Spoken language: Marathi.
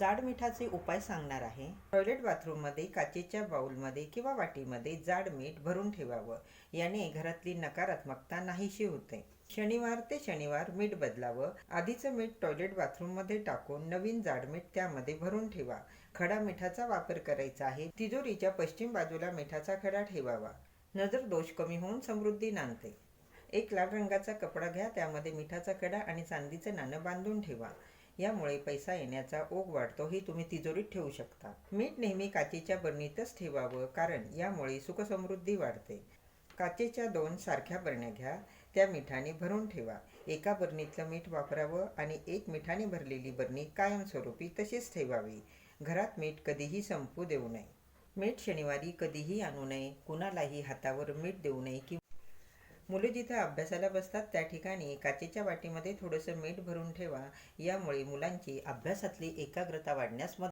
जाड मिठाचे उपाय सांगणार आहे. टॉयलेट बाथरूममध्ये काचेच्या बाऊलमध्ये किंवा वाटीमध्ये जाड मीठ भरून ठेवावं. याने घरातली नकारात्मकता नाहीशी होते. शनिवार ते शनिवार मीठ बदलावं. आधीचं मीठ टॉयलेट बाथरूममध्ये टाकून नवीन जाड मीठ त्यामध्ये भरून ठेवा. खडा मिठाचा वापर करायचा आहे. तिजोरीच्या पश्चिम बाजूला मिठाचा खडा ठेवावा. नजर दोष कमी होऊन समृद्धी नांदते. एक लाल रंगाचा कपडा घ्या. त्यामध्ये मिठाचा खडा आणि चांदीचं नाणं बांधून ठेवा. यामुळे पैसा येण्याचा ओघ वाढतो हे तुम्ही तिजोरीत ठेवू शकता. मीठ नेहमी काचेच्या बरणीतच ठेवावं कारण यामुळे सुखसमृद्धी वाढते. काचेच्या दोन सारख्या बरण्या घ्या त्या मिठाने भरून ठेवा. एका बरणीतलं मीठ वापरावं आणि एक मिठाने भरलेली बरणी कायमस्वरूपी तशीच ठेवावी. घरात मीठ कधीही संपू देऊ नये. मीठ शनिवारी कधीही आणू नये. कुणालाही हातावर मीठ देऊ नये किंवा मुले जिथे अभ्यासाला बसतात त्या ठिकाणी काचेच्या वाटीमध्ये थोडंसं मीठ भरून ठेवा. यामुळे मुलांची अभ्यासातली एकाग्रता वाढण्यास मदत